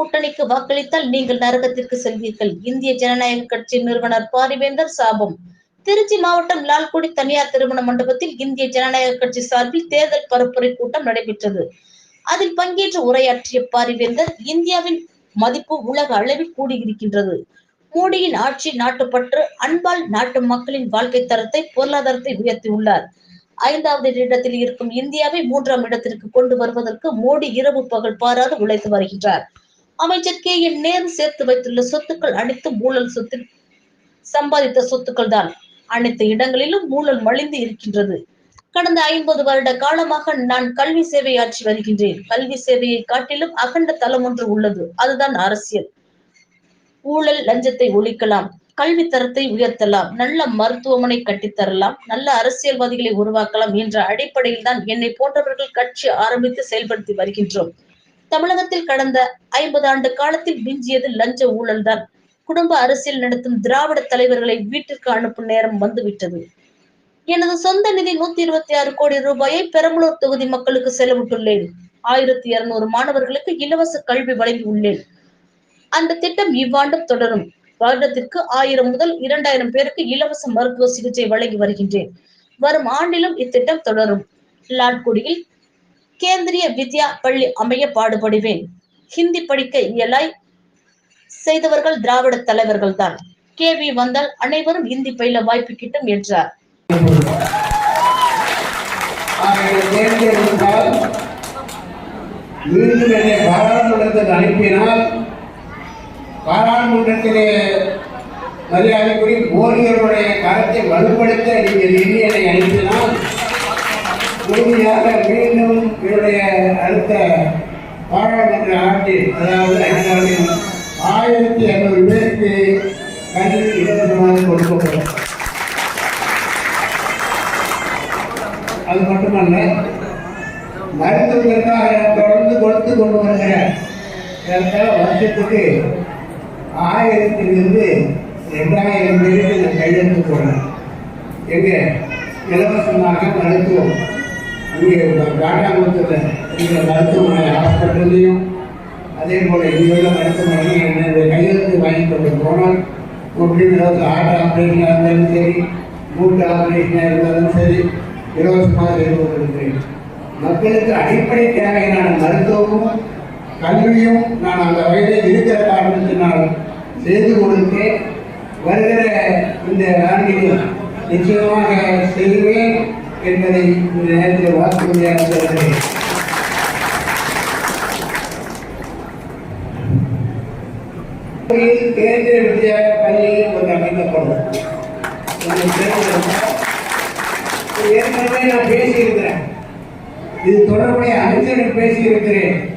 கூட்டணிக்கு வாக்களித்தால் நீங்கள் நரகத்திற்கு செல்வீர்கள். இந்திய ஜனநாயக கட்சி நிறுவனர் பாரிவேந்தர் சாபம். திருச்சி மாவட்டம் லால்குடி தனியார் திருமண மண்டபத்தில் இந்திய ஜனநாயக கட்சி சார்பில் தேர்தல் பரப்புரை கூட்டம் நடைபெற்றது. அதில் பங்கேற்று உரையாற்றிய பாரிவேந்தர் இந்தியாவின் மதிப்பு உலக அளவில் கூடியிருக்கின்றது. மோடியின் ஆட்சி நாட்டுப்பற்று அன்பால் நாட்டு மக்களின் வாழ்க்கை தரத்தை பொருளாதாரத்தை உயர்த்தியுள்ளார். ஐந்தாவது இடத்தில் இருக்கும் இந்தியாவை மூன்றாம் இடத்திற்கு கொண்டு வருவதற்கு மோடி இரவு பகல் பாராது உழைத்து வருகின்றார். அமைச்சர் கே என் நேரு சேர்த்து வைத்துள்ள சொத்துக்கள் அனைத்தும் ஊழல் சொத்தில் சம்பாதித்த சொத்துக்கள் தான் அனைத்து இடங்களிலும் ஊழல் மலிந்து இருக்கின்றது. கடந்த ஐம்பது வருட காலமாக நான் கல்வி சேவை ஆற்றி வருகின்றேன். கல்வி சேவையை காட்டிலும் அகண்ட தளம் ஒன்று உள்ளது. அதுதான் அரசியல். ஊழல் லஞ்சத்தை ஒழிக்கலாம். கல்வி தரத்தை உயர்த்தலாம். நல்ல மருத்துவமனை கட்டித்தரலாம் நல்ல அரசியல்வாதிகளை உருவாக்கலாம் என்ற அடிப்படையில் தான் என்னை போன்றவர்கள் கட்சி ஆரம்பித்து செயல்படுத்தி வருகின்றோம். தமிழகத்தில் கடந்த ஐம்பது ஆண்டு காலத்தில் மிஞ்சியது லஞ்ச ஊழல் தான் குடும்ப அரசியல் நடத்தும் திராவிட தலைவர்களை வீட்டிற்கு அனுப்பும் நேரம் வந்துவிட்டது. எனது சொந்த நிதி நூத்தி இருபத்தி ஆறு கோடி ரூபாயை பெரம்பலூர் தொகுதி மக்களுக்கு செலவிட்டுள்ளேன். ஆயிரத்தி இருநூறு மாணவர்களுக்கு இலவச கல்வி வழங்கி உள்ளேன். அந்த திட்டம் இவ்வாண்டும் தொடரும். வருடத்திற்கு ஆயிரம் முதல் இரண்டாயிரம் பேருக்கு இலவச மருத்துவ சிகிச்சை வழங்கி வருகின்றேன். வரும் ஆண்டிலும் இத்திட்டம் தொடரும். லாட்குடியில் கேந்திரிய வித்யா பள்ளி அமைய பாடுபடுவேன். ஹிந்தி படிக்க இயலாய் செய்தவர்கள் திராவிட தலைவர்கள் தான் கேவி வந்தால் அனைவரும் இந்தி பயில வாய்ப்பு கிட்டும் என்றார். மீண்டும் என்னை பாராளுமன்றத்தில் அனுப்பினால் பாராளுமன்றத்திலே மரியாதைக்குரிய மோடிகளுடைய கரத்தை வலுப்படுத்த நீங்கள் எண்ணி என்னை அனுப்பினால் உறுதியாக மீண்டும் என்னுடைய அடுத்த பாராளுமன்ற ஆண்டில் அதாவது ஐந்தாண்டில் ஆயிரத்தி ஐநூறு பேருக்கு கல்வி இலவசமாக கொடுக்கப்படும். அது மட்டுமல்ல மருத்துவர்களுக்காக தொடர்ந்து கொடுத்து கொண்டு வருகிற வருஷத்துக்கு ஆயிரத்திலிருந்து ரெண்டாயிரம் பேருக்கு நான் கையெழுத்து போடுறேன் எங்க இலவசமாக மருத்துவம் இங்கே காட்டாங்குளத்தில் இங்கே மருத்துவமனை ஹாஸ்பிட்டல்லையும் அதே போல் இங்கே உள்ள மருத்துவமனையும் என்னுடைய கையெழுத்து வாங்கி கொண்டு போனால் முற்றிலும் ஏதாவது ஹார்ட் ஆப்ரேஷனாக இருந்தாலும் சரி மூட்டு ஆப்ரேஷனாக இருந்தாலும் சரி இலவசமாக செய்து கொண்டிருக்கிறேன். மக்களுக்கு அடிப்படை தேவையான மருத்துவமும் கல்வியும் நான் அந்த வயதில் இருக்கிற காரணத்தினால் செய்து கொடுத்து வருகிற இந்த ஆண்டில் நிச்சயமாக செய்வேன். என்பதை இந்த நேரத்தில் வாக்குறுதியாக சொல்கிறேன் கேந்திர வித்யா பள்ளியில் ஒன்று அமைக்கப்படும். ஏற்கனவே நான் பேசியிருக்கிறேன். இது தொடர்புடைய அமைச்சரிடம் பேசியிருக்கிறேன்.